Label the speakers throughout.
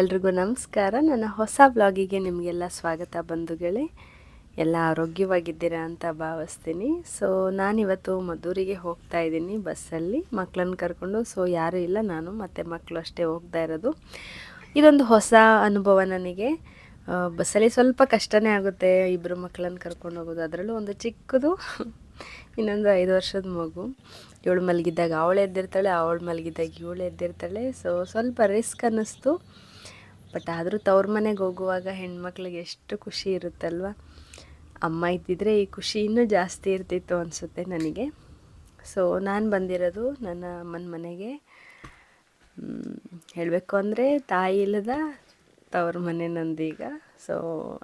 Speaker 1: ಎಲ್ರಿಗೂ ನಮಸ್ಕಾರ. ನನ್ನ ಹೊಸ ಬ್ಲಾಗಿಗೆ ನಿಮಗೆಲ್ಲ ಸ್ವಾಗತ ಬಂಧುಗಳೇ. ಎಲ್ಲ ಆರೋಗ್ಯವಾಗಿದ್ದೀರಾ ಅಂತ ಭಾವಿಸ್ತೀನಿ. ಸೊ ನಾನಿವತ್ತು ಮದ್ದೂರಿಗೆ ಹೋಗ್ತಾ ಇದ್ದೀನಿ ಬಸ್ಸಲ್ಲಿ. ಮಕ್ಕಳನ್ನು ಕರ್ಕೊಂಡು ಸೊ ಯಾರೂ ಇಲ್ಲ. ನಾನು ಮತ್ತು ಮಕ್ಕಳು ಅಷ್ಟೇ ಹೋಗ್ತಾ ಇರೋದು. ಇದೊಂದು ಹೊಸ ಅನುಭವ ನನಗೆ. ಬಸ್ಸಲ್ಲಿ ಸ್ವಲ್ಪ ಕಷ್ಟನೇ ಆಗುತ್ತೆ ಇಬ್ಬರು ಮಕ್ಕಳನ್ನು ಕರ್ಕೊಂಡು ಹೋಗೋದು. ಅದರಲ್ಲೂ ಒಂದು ಚಿಕ್ಕದು, ಇನ್ನೊಂದು ಐದು ವರ್ಷದ ಮಗು. ಇವಳು ಮಲಗಿದ್ದಾಗ ಅವಳು ಎದ್ದಿರ್ತಾಳೆ, ಅವಳು ಮಲಗಿದ್ದಾಗ ಇವಳು ಎದ್ದಿರ್ತಾಳೆ. ಸೊ ಸ್ವಲ್ಪ ರಿಸ್ಕ್ ಅನ್ನಿಸ್ತು. ಬಟ್ ಆದರೂ ತವ್ರ ಮನೆಗೆ ಹೋಗುವಾಗ ಹೆಣ್ಮಕ್ಳಿಗೆ ಎಷ್ಟು ಖುಷಿ ಇರುತ್ತಲ್ವ? ಅಮ್ಮ ಇದ್ದಿದ್ರೆ ಈ ಖುಷಿ ಇನ್ನೂ ಜಾಸ್ತಿ ಇರ್ತಿತ್ತು ಅನಿಸುತ್ತೆ ನನಗೆ. ಸೊ ನಾನು ಬಂದಿರೋದು ನನ್ನ ಅಮ್ಮನ ಮನೆಗೆ. ಹೇಳಬೇಕು ಅಂದರೆ ತಾಯಿ ಇಲ್ಲದ ತವ್ರ ಮನೆ ನಂದೀಗ ಸೊ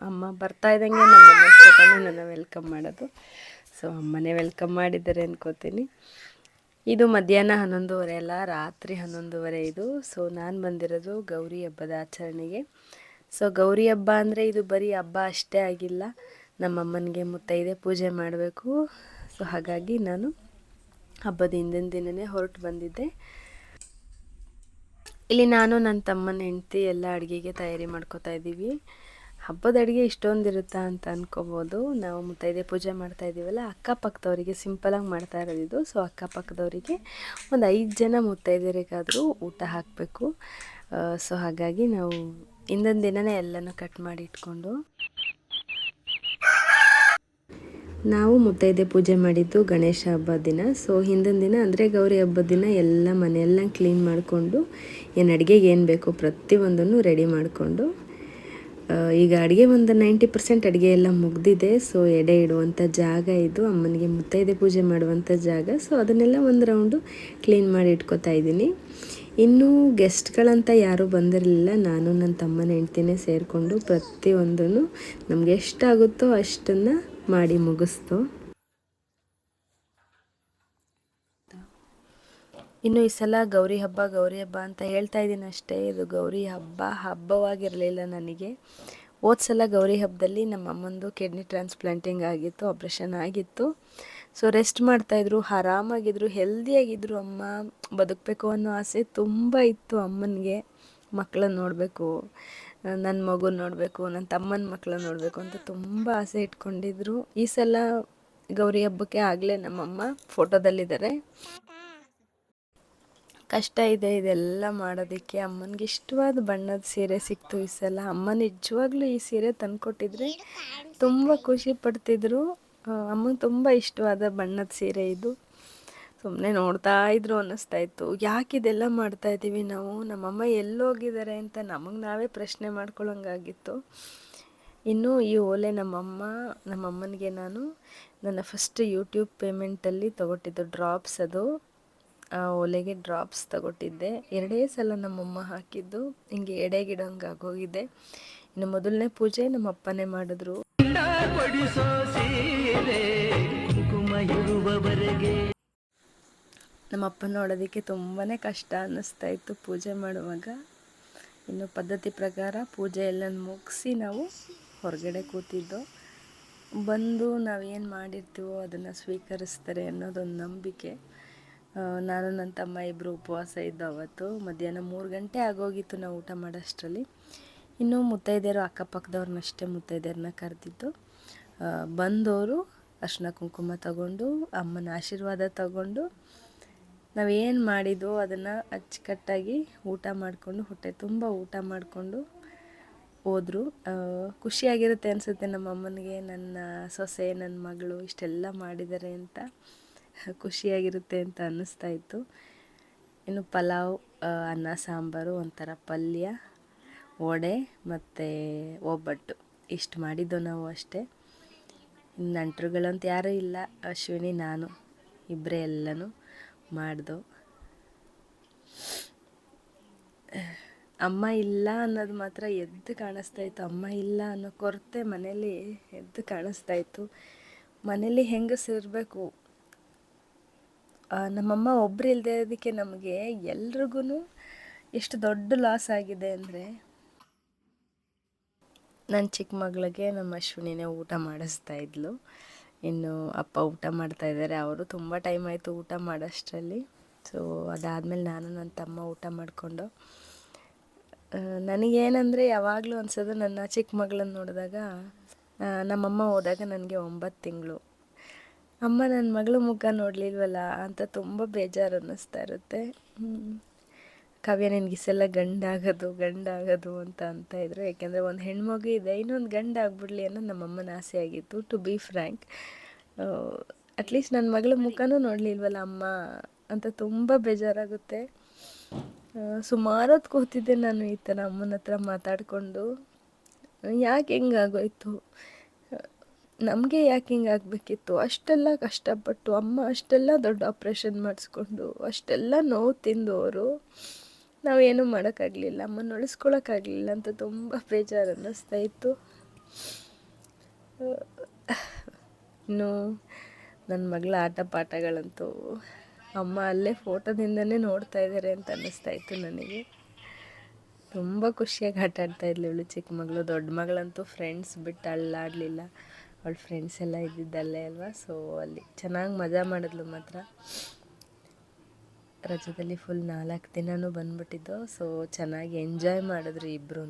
Speaker 1: ಅಮ್ಮ ಬರ್ತಾ ಇದ್ದಂಗೆ ನಮ್ಮ ನನ್ನ ವೆಲ್ಕಮ್ ಮಾಡೋದು. ಸೊ ಅಮ್ಮನೇ ವೆಲ್ಕಮ್ ಮಾಡಿದ್ದಾರೆ ಅನ್ಕೋತೀನಿ. ಇದು ಮಧ್ಯಾಹ್ನ ಹನ್ನೊಂದುವರೆ ಅಲ್ಲ, ರಾತ್ರಿ ಹನ್ನೊಂದುವರೆ ಇದು. ಸೊ ನಾನು ಬಂದಿರೋದು ಗೌರಿ ಹಬ್ಬದ ಆಚರಣೆಗೆ. ಸೊ ಗೌರಿ ಹಬ್ಬ ಅಂದರೆ ಇದು ಬರೀ ಹಬ್ಬ ಅಷ್ಟೇ ಆಗಿಲ್ಲ. ನಮ್ಮಮ್ಮನಿಗೆ ಮುತ್ತೈದೆ ಪೂಜೆ ಮಾಡಬೇಕು. ಸೊ ಹಾಗಾಗಿ ನಾನು ಹಬ್ಬದ ಹಿಂದಿನ ದಿನವೇ ಹೊರಟು ಬಂದಿದ್ದೆ. ಇಲ್ಲಿ ನಾನು, ನನ್ನ ತಮ್ಮನ ಹೆಂಡತಿ ಎಲ್ಲ ಅಡುಗೆಗೆ ತಯಾರಿ ಮಾಡ್ಕೋತಾ ಇದ್ದೀವಿ. ಹಬ್ಬದ ಅಡುಗೆ ಇಷ್ಟೊಂದು ಇರುತ್ತಾ ಅಂತ ಅನ್ಕೋಬೋದು. ನಾವು ಮುತ್ತೈದೆ ಪೂಜೆ ಮಾಡ್ತಾ ಇದ್ದೀವಲ್ಲ, ಅಕ್ಕಪಕ್ಕದವರಿಗೆ ಸಿಂಪಲಾಗಿ ಮಾಡ್ತಾ ಇರೋದು ಇದು ಸೊ ಅಕ್ಕಪಕ್ಕದವರಿಗೆ ಒಂದು ಐದು ಜನ ಮುತ್ತೈದೆಯರಿಗಾದರೂ ಊಟ ಹಾಕಬೇಕು. ಸೊ ಹಾಗಾಗಿ ನಾವು ಹಿಂದಿನ ದಿನನೇ ಎಲ್ಲನೂ ಕಟ್ ಮಾಡಿ ಇಟ್ಕೊಂಡು ನಾವು ಮುತ್ತೈದೆ ಪೂಜೆ ಮಾಡಿದ್ದು ಗಣೇಶ ಹಬ್ಬ ದಿನ. ಸೊ ಹಿಂದಿನ ದಿನ ಅಂದರೆ ಗೌರಿ ಹಬ್ಬದ ದಿನ ಎಲ್ಲ ಮನೆಯೆಲ್ಲ ಕ್ಲೀನ್ ಮಾಡಿಕೊಂಡು ಏನು ಅಡುಗೆಗೆ ಏನು ಬೇಕೋ ಪ್ರತಿಯೊಂದನ್ನು ರೆಡಿ ಮಾಡಿಕೊಂಡು ಈಗ ಅಡುಗೆ ಒಂದು ನೈಂಟಿ ಪರ್ಸೆಂಟ್ ಅಡುಗೆ ಎಲ್ಲ ಮುಗ್ದಿದೆ. ಸೊ ಎಡೆ ಇಡುವಂಥ ಜಾಗ ಇದು. ಅಮ್ಮನಿಗೆ ಮುತ್ತೈದೆ ಪೂಜೆ ಮಾಡುವಂಥ ಜಾಗ. ಸೊ ಅದನ್ನೆಲ್ಲ ಒಂದು ರೌಂಡು ಕ್ಲೀನ್ ಮಾಡಿ ಇಟ್ಕೋತಾ ಇದ್ದೀನಿ. ಇನ್ನೂ ಗೆಸ್ಟ್ಗಳಂತ ಯಾರೂ ಬಂದಿರಲಿಲ್ಲ. ನಾನು ನನ್ನ ತಮ್ಮನ ಹೆಂಡ್ತಿನೇ ಸೇರಿಕೊಂಡು ಪ್ರತಿಯೊಂದನ್ನು ನಮ್ಗೆ ಎಷ್ಟಾಗುತ್ತೋ ಅಷ್ಟನ್ನು ಮಾಡಿ ಮುಗಿಸ್ತು. ಇನ್ನು ಈ ಸಲ ಗೌರಿ ಹಬ್ಬ ಗೌರಿ ಹಬ್ಬ ಅಂತ ಹೇಳ್ತಾ ಇದ್ದೀನಿ ಅಷ್ಟೇ. ಇದು ಗೌರಿ ಹಬ್ಬ, ಹಬ್ಬವಾಗಿರಲಿಲ್ಲ ನನಗೆ. ಹೋದ ಸಲ ಗೌರಿ ಹಬ್ಬದಲ್ಲಿ ನಮ್ಮ ಅಮ್ಮಂದು ಕಿಡ್ನಿ ಟ್ರಾನ್ಸ್ಪ್ಲಾಂಟಿಂಗ್ ಆಗಿತ್ತು, ಆಪ್ರೇಷನ್ ಆಗಿತ್ತು. ಸೊ ರೆಸ್ಟ್ ಮಾಡ್ತಾಯಿದ್ರು ಆರಾಮಾಗಿದ್ರು ಹೆಲ್ದಿಯಾಗಿದ್ದರು ಅಮ್ಮ. ಬದುಕಬೇಕು ಅನ್ನೋ ಆಸೆ ತುಂಬ ಇತ್ತು ಅಮ್ಮನಿಗೆ. ಮಕ್ಕಳನ್ನ ನೋಡಬೇಕು ನನ್ನ ಮಗು ನೋಡಬೇಕು ನನ್ನ ತಮ್ಮನ ಮಕ್ಕಳನ್ನ ನೋಡಬೇಕು ಅಂತ ತುಂಬ ಆಸೆ ಇಟ್ಕೊಂಡಿದ್ರು. ಈ ಸಲ ಗೌರಿ ಹಬ್ಬಕ್ಕೆ ಆಗಲೇ ನಮ್ಮಮ್ಮ ಫೋಟೋದಲ್ಲಿದ್ದಾರೆ. ಕಷ್ಟ ಇದೆ, ಇದೆಲ್ಲ ಮಾಡೋದಕ್ಕೆ ಅಮ್ಮನಿಗೆ ಇಷ್ಟವಾದ ಬಣ್ಣದ ಸೀರೆ ಸಿಕ್ತು ಈ ಸಲ. ಅಮ್ಮ ನಿಜವಾಗ್ಲೂ ಈ ಸೀರೆ ತಂದ್ಕೊಟ್ಟಿದ್ರೆ ತುಂಬ ಖುಷಿ ಪಡ್ತಿದ್ರು. ಅಮ್ಮಂಗೆ ತುಂಬ ಇಷ್ಟವಾದ ಬಣ್ಣದ ಸೀರೆ ಇದು. ಸುಮ್ಮನೆ ನೋಡ್ತಾ ಇದ್ರು ಅನ್ನಿಸ್ತಾ ಇತ್ತು. ಯಾಕೆ ಇದೆಲ್ಲ ಮಾಡ್ತಾ ಇದ್ದೀವಿ ನಾವು? ನಮ್ಮಮ್ಮ ಎಲ್ಲೋಗಿದ್ದಾರೆ ಅಂತ ನಮಗೆ ನಾವೇ ಪ್ರಶ್ನೆ ಮಾಡ್ಕೊಳ್ಳೋಂಗಾಗಿತ್ತು ಇನ್ನು ಈ ಓಲೆ ನಮ್ಮಮ್ಮ, ನಮ್ಮಮ್ಮನಿಗೆ ನಾನು ನನ್ನ ಫಸ್ಟ್ ಯೂಟ್ಯೂಬ್ ಪೇಮೆಂಟಲ್ಲಿ ತೊಗೊಟ್ಟಿದ್ದು ಡ್ರಾಪ್ಸ್ ಅದು. ಆ ಓಲೆಗೆ ಡ್ರಾಪ್ಸ್ ತಗೊಟ್ಟಿದ್ದೆ. ಎರಡೇ ಸಲ ನಮ್ಮಮ್ಮ ಹಾಕಿದ್ದು. ಹಿಂಗೆ ಎಡೆಗಿಡಂಗೆ ಆಗೋಗಿದೆ. ಇನ್ನು ಮೊದಲನೇ ಪೂಜೆ ನಮ್ಮ ಅಪ್ಪನೇ ಮಾಡಿದ್ರು. ನಮ್ಮ ಅಪ್ಪನ ನೋಡೋದಕ್ಕೆ ತುಂಬಾ ಕಷ್ಟ ಅನ್ನಿಸ್ತಾ ಇತ್ತು ಪೂಜೆ ಮಾಡುವಾಗ. ಇನ್ನು ಪದ್ಧತಿ ಪ್ರಕಾರ ಪೂಜೆ ಎಲ್ಲ ಮುಗಿಸಿ ನಾವು ಹೊರಗಡೆ ಕೂತಿದ್ದು. ಬಂದು ನಾವೇನು ಮಾಡಿರ್ತೀವೋ ಅದನ್ನು ಸ್ವೀಕರಿಸ್ತಾರೆ ಅನ್ನೋದೊಂದು ನಂಬಿಕೆ. ನಾನು ನನ್ನ ತಮ್ಮ ಇಬ್ಬರು ಉಪವಾಸ ಇದ್ದು ಅವತ್ತು. ಮಧ್ಯಾಹ್ನ ಮೂರು ಗಂಟೆ ಆಗೋಗಿತ್ತು ನಾವು ಊಟ ಮಾಡೋಷ್ಟರಲ್ಲಿ. ಇನ್ನು ಮುತ್ತೈದೆಯರು ಅಕ್ಕಪಕ್ಕದವ್ರನ್ನಷ್ಟೇ ಮುತ್ತೈದೆಯರನ್ನ ಕರೆದಿದ್ದು. ಬಂದವರು ಅರ್ಶಿನ ಕುಂಕುಮ ತಗೊಂಡು, ಅಮ್ಮನ ಆಶೀರ್ವಾದ ತಗೊಂಡು, ನಾವೇನು ಮಾಡಿದ್ವೋ ಅದನ್ನು ಅಚ್ಚುಕಟ್ಟಾಗಿ ಊಟ ಮಾಡಿಕೊಂಡು, ಹೊಟ್ಟೆ ತುಂಬ ಊಟ ಮಾಡಿಕೊಂಡು ಹೋದರು. ಖುಷಿಯಾಗಿರುತ್ತೆ ಅನಿಸುತ್ತೆ ನಮ್ಮ ಅಮ್ಮನಿಗೆ ನನ್ನ ಸೊಸೆ, ನನ್ನ ಮಗಳು ಇಷ್ಟೆಲ್ಲ ಮಾಡಿದ್ದಾರೆ ಅಂತ. ಖುಷಿಯಾಗಿರುತ್ತೆ ಅಂತ ಅನ್ನಿಸ್ತಾ ಇತ್ತು. ಇನ್ನು ಪಲಾವ್ ಅನ್ನ, ಸಾಂಬಾರು ಒಂಥರ ಪಲ್ಯ, ವಡೆ ಮತ್ತು ಒಬ್ಬಟ್ಟು. ಇಷ್ಟು ಮಾಡಿದ್ದು ನಾವು ಅಷ್ಟೇ. ನಂಟರುಗಳಂತ ಯಾರೂ ಇಲ್ಲ. ಅಶ್ವಿನಿ, ನಾನು ಇಬ್ಬರೇ ಎಲ್ಲನೂ ಮಾಡ್ದು. ಅಮ್ಮ ಇಲ್ಲ ಅನ್ನೋದು ಮಾತ್ರ ಎದ್ದು ಕಾಣಿಸ್ತಾ ಇತ್ತು. ಅಮ್ಮ ಇಲ್ಲ ಅನ್ನೋ ಕೊರತೆ ಮನೇಲಿ ಎದ್ದು ಕಾಣಿಸ್ತಾ ಇತ್ತು. ಮನೇಲಿ ಹೆಂಗಸಿರ್ಬೇಕು ನಮ್ಮಮ್ಮ ಒಬ್ಬರು ಇಲ್ಲದೆ ಇರೋದಕ್ಕೆ ನಮಗೆ ಎಲ್ರಿಗೂ ಎಷ್ಟು ದೊಡ್ಡ ಲಾಸ್ ಆಗಿದೆ ಅಂದರೆ ನನ್ನ ಚಿಕ್ಕ ಮಗಳಿಗೆ ನಮ್ಮ ಅಶ್ವಿನಿನೇ ಊಟ ಮಾಡಿಸ್ತಾ ಇದ್ಲು. ಇನ್ನು ಅಪ್ಪ ಊಟ ಮಾಡ್ತಾ ಇದ್ದಾರೆ. ಅವರು ತುಂಬ ಟೈಮ್ ಆಯಿತು ಊಟ ಮಾಡೋಷ್ಟರಲ್ಲಿ. ಸೊ ಅದಾದಮೇಲೆ ನಾನು ನನ್ನ ತಮ್ಮ ಊಟ ಮಾಡಿಕೊಂಡು ನನಗೇನಂದರೆ ಯಾವಾಗಲೂ ಅನ್ಸೋದು ನನ್ನ ಚಿಕ್ಕ ಮಗಳನ್ನ ನೋಡಿದಾಗ ನಮ್ಮಮ್ಮ ಹೋದಾಗ ನನಗೆ ಒಂಬತ್ತು ತಿಂಗಳು. ಅಮ್ಮ ನನ್ನ ಮಗಳ ಮುಖ ನೋಡಲಿಲ್ವಲ್ಲ ಅಂತ ತುಂಬ ಬೇಜಾರು ಅನ್ನಿಸ್ತಾ ಇರುತ್ತೆ. ಕಾವ್ಯ, ನಿನಗೆ ಈ ಸಲ ಗಂಡಾಗೋದು ಗಂಡಾಗೋದು ಅಂತ ಅಂತ ಇದ್ರು, ಯಾಕೆಂದರೆ ಒಂದು ಹೆಣ್ಮಗು ಇದೆ, ಇನ್ನೊಂದು ಗಂಡ ಅನ್ನೋ ನಮ್ಮ ನಮ್ಮಮ್ಮನ ಆಸೆ ಆಗಿತ್ತು ಟು ಬಿ ಫ್ರ್ಯಾಂಕ್ ಅಟ್ಲೀಸ್ಟ್ ನನ್ನ ಮಗಳ ಮುಖನೂ ನೋಡಲಿಲ್ವಲ್ಲ ಅಮ್ಮ ಅಂತ ತುಂಬ ಬೇಜಾರಾಗುತ್ತೆ. ಸುಮಾರು ಹೊತ್ತು ಕೂತಿದ್ದೆ ನಾನು ಈ ಥರ ಅಮ್ಮನ ಹತ್ರ ಮಾತಾಡಿಕೊಂಡು. ಯಾಕೆ ಹಿಂಗಾಗೋಯ್ತು ನಮಗೆ ಯಾಕೆ ಹಿಂಗೆ ಆಗಬೇಕಿತ್ತು? ಅಷ್ಟೆಲ್ಲ ಕಷ್ಟಪಟ್ಟು, ಅಮ್ಮ ಅಷ್ಟೆಲ್ಲ ದೊಡ್ಡ ಆಪ್ರೇಷನ್ ಮಾಡಿಸ್ಕೊಂಡು, ಅಷ್ಟೆಲ್ಲ ನೋವು ತಿಂದವರು ನಾವೇನು ಮಾಡೋಕ್ಕಾಗಲಿಲ್ಲ. ಅಮ್ಮನ ಉಳಿಸ್ಕೊಳಕ್ಕಾಗಲಿಲ್ಲ ಅಂತ ತುಂಬ ಬೇಜಾರು ಅನ್ನಿಸ್ತಾ ಇತ್ತು. ಇನ್ನು ನನ್ನ ಮಗಳ ಆಟ ಪಾಠಗಳಂತೂ ಅಮ್ಮ ಅಲ್ಲೇ ಫೋಟೋದಿಂದನೇ ನೋಡ್ತಾ ಇದ್ದಾರೆ ಅಂತ ಅನ್ನಿಸ್ತಾ ಇತ್ತು ನನಗೆ. ತುಂಬ ಖುಷಿಯಾಗಿ ಆಟ ಆಡ್ತಾ ಇದ್ಲು ಚಿಕ್ಕ ಮಗಳು. ದೊಡ್ಡ ಮಗಳಂತೂ ಫ್ರೆಂಡ್ಸ್ ಬಿಟ್ಟು ಅಳ್ಳಾಡಲಿಲ್ಲ ಅವಳ ಫ್ರೆಂಡ್ಸ್ ಎಲ್ಲ ಇದ್ದಿದ್ದಲ್ಲೇ ಅಲ್ವಾ? ಸೊ ಅಲ್ಲಿ ಚೆನ್ನಾಗಿ ಮಜಾ ಮಾಡಿದ್ಲು ಮಾತ್ರ. ರಜದಲ್ಲಿ ಫುಲ್ ನಾಲ್ಕು ದಿನನೂ ಬಂದ್ಬಿಟ್ಟಿದ್ದು. ಸೊ ಚೆನ್ನಾಗಿ ಎಂಜಾಯ್ ಮಾಡಿದ್ರು ಇಬ್ಬರೂ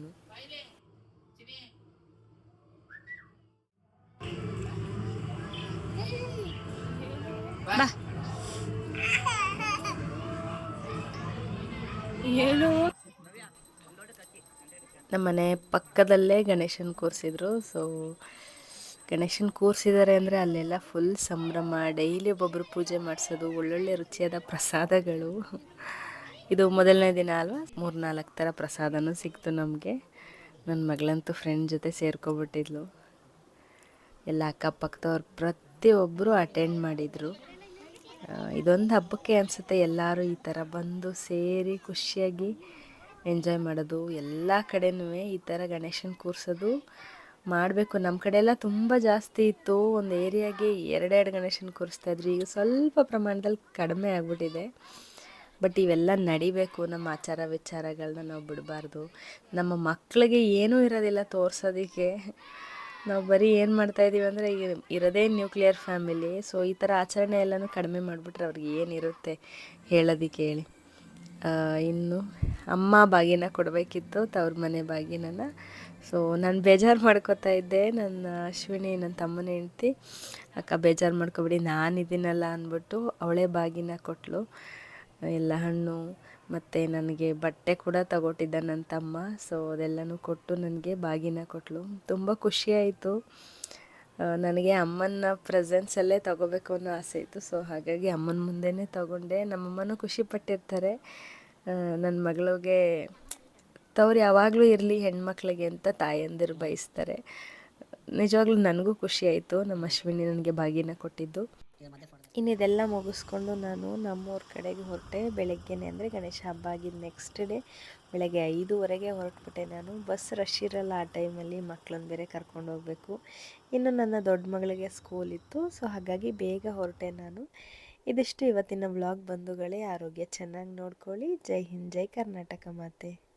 Speaker 1: ಏನು? ನಮ್ಮ ಮನೆ ಪಕ್ಕದಲ್ಲೇ ಗಣೇಶನ್ ಕೂರಿಸಿದ್ರು. ಸೊ ಗಣೇಶನ ಕೂರಿಸಿದ್ದಾರೆ ಅಂದರೆ ಅಲ್ಲೆಲ್ಲ ಫುಲ್ ಸಂಭ್ರಮ ಡೈಲಿ ಒಬ್ಬೊಬ್ಬರು ಪೂಜೆ ಮಾಡಿಸೋದು, ಒಳ್ಳೊಳ್ಳೆ ರುಚಿಯಾದ ಪ್ರಸಾದಗಳು. ಇದು ಮೊದಲನೇ ದಿನ ಅಲ್ವಾ? ಮೂರು ನಾಲ್ಕು ಥರ ಪ್ರಸಾದನೂ ಸಿಕ್ತು ನಮಗೆ. ನನ್ನ ಮಗಳಂತೂ ಫ್ರೆಂಡ್ ಜೊತೆ ಸೇರ್ಕೊಬಿಟ್ಟಿದ್ಲು. ಎಲ್ಲ ಅಕ್ಕಪಕ್ಕದವ್ರು ಪ್ರತಿಯೊಬ್ಬರು ಅಟೆಂಡ್ ಮಾಡಿದರು. ಇದೊಂದು ಹಬ್ಬಕ್ಕೆ ಅನಿಸುತ್ತೆ ಎಲ್ಲರೂ ಈ ಥರ ಬಂದು ಸೇರಿ ಖುಷಿಯಾಗಿ ಎಂಜಾಯ್ ಮಾಡೋದು. ಎಲ್ಲ ಕಡೆನೂ ಈ ಥರ ಗಣೇಶನ ಕೂರಿಸೋದು ಮಾಡಬೇಕು. ನಮ್ಮ ಕಡೆ ಎಲ್ಲ ತುಂಬ ಜಾಸ್ತಿ ಇತ್ತು. ಒಂದು ಏರಿಯಾಗೆ ಎರಡೆರಡು ಗಣೇಶನ ಕೂರಿಸ್ತಾ ಇದ್ರು. ಈಗ ಸ್ವಲ್ಪ ಪ್ರಮಾಣದಲ್ಲಿ ಕಡಿಮೆ ಆಗಿಬಿಟ್ಟಿದೆ. ಬಟ್ ಇವೆಲ್ಲ ನಡಿಬೇಕು. ನಮ್ಮ ಆಚಾರ ವಿಚಾರಗಳನ್ನ ನಾವು ಬಿಡಬಾರ್ದು. ನಮ್ಮ ಮಕ್ಕಳಿಗೆ ಏನೂ ಇರೋದಿಲ್ಲ ತೋರಿಸೋದಕ್ಕೆ. ನಾವು ಬರೀ ಏನು ಮಾಡ್ತಾ ಇದೀವಿ ಅಂದರೆ ಈಗ ಇರೋದೇ ನ್ಯೂಕ್ಲಿಯರ್ ಫ್ಯಾಮಿಲಿ. ಸೊ ಈ ಥರ ಆಚರಣೆ ಎಲ್ಲನೂ ಕಡಿಮೆ ಮಾಡಿಬಿಟ್ರೆ ಅವ್ರಿಗೆ ಏನಿರುತ್ತೆ ಹೇಳೋದಕ್ಕೆ ಹೇಳಿ. ಇನ್ನು ಅಮ್ಮ ಬಾಗಿನ ಕೊಡಬೇಕಿತ್ತು, ತವ್ರ ಮನೆ ಬಾಗಿನನ ಸೊ ನಾನು ಬೇಜಾರು ಮಾಡ್ಕೋತಾ ಇದ್ದೆ. ನನ್ನ ಅಶ್ವಿನಿ ನನ್ನ ತಮ್ಮನ ಹೆಂಡ್ತಿ, ಅಕ್ಕ ಬೇಜಾರು ಮಾಡ್ಕೊಬಿಡಿ ನಾನಿದ್ದೀನಲ್ಲ ಅಂದ್ಬಿಟ್ಟು ಅವಳೇ ಬಾಗಿನ ಕೊಟ್ಟಳು ಎಲ್ಲ ಹಣ್ಣು ಮತ್ತು ನನಗೆ ಬಟ್ಟೆ ಕೂಡ ತಗೊಟ್ಟಿದ್ದ ನನ್ನ ತಮ್ಮ. ಸೊ ಅದೆಲ್ಲನೂ ಕೊಟ್ಟು ನನಗೆ ಬಾಗಿನ ಕೊಟ್ಟಳು ತುಂಬ ಖುಷಿಯಾಯಿತು ನನಗೆ ಅಮ್ಮನ ಪ್ರೆಸೆನ್ಸಲ್ಲೇ ತಗೋಬೇಕು ಅನ್ನೋ ಆಸೆ ಇತ್ತು. ಸೊ ಹಾಗಾಗಿ ಅಮ್ಮನ ಮುಂದೆನೇ ತಗೊಂಡೆ. ನಮ್ಮಮ್ಮನೂ ಖುಷಿ ಪಟ್ಟಿರ್ತಾರೆ. ನನ್ನ ಮಗಳಿಗೆ ತವ್ರು ಯಾವಾಗಲೂ ಇರಲಿ ಹೆಣ್ಮಕ್ಳಿಗೆ ಅಂತ ತಾಯಂದಿರು ಬಯಸ್ತಾರೆ. ನಿಜವಾಗ್ಲೂ ನನಗೂ ಖುಷಿ ಆಯಿತು. ನಮ್ಮ ಅಶ್ವಿನಿ ನನಗೆ ಬಾಗಿನ ಕೊಟ್ಟಿದ್ದು. ಇನ್ನು ಇದೆಲ್ಲ ಮುಗಿಸ್ಕೊಂಡು ನಾನು ನಮ್ಮೂರ ಕಡೆಗೆ ಹೊರಟೆ. ಬೆಳಗ್ಗೆನೆ ಅಂದರೆ ಗಣೇಶ ಹಬ್ಬ ಆಗಿದ್ದು ನೆಕ್ಸ್ಟ್ ಡೇ ಬೆಳಗ್ಗೆ ಐದೂವರೆಗೆ ಹೊರಟ್ಬಿಟ್ಟೆ ನಾನು. ಬಸ್ ರಶ್ ಇರಲ್ಲ ಆ ಟೈಮಲ್ಲಿ ಮಕ್ಕಳನ್ನ ಬೇರೆ ಕರ್ಕೊಂಡು ಹೋಗಬೇಕು. ಇನ್ನು ನನ್ನ ದೊಡ್ಡ ಮಗಳಿಗೆ ಸ್ಕೂಲ್ ಇತ್ತು ಸೊ ಹಾಗಾಗಿ ಬೇಗ ಹೊರಟೆ ನಾನು. ಇದಿಷ್ಟು ಇವತ್ತಿನ ವ್ಲಾಗ್ ಬಂಧುಗಳೇ. ಆರೋಗ್ಯ ಚೆನ್ನಾಗಿ ನೋಡ್ಕೊಳ್ಳಿ. ಜೈ ಹಿಂದ್, ಜೈ ಕರ್ನಾಟಕ ಮಾತೆ.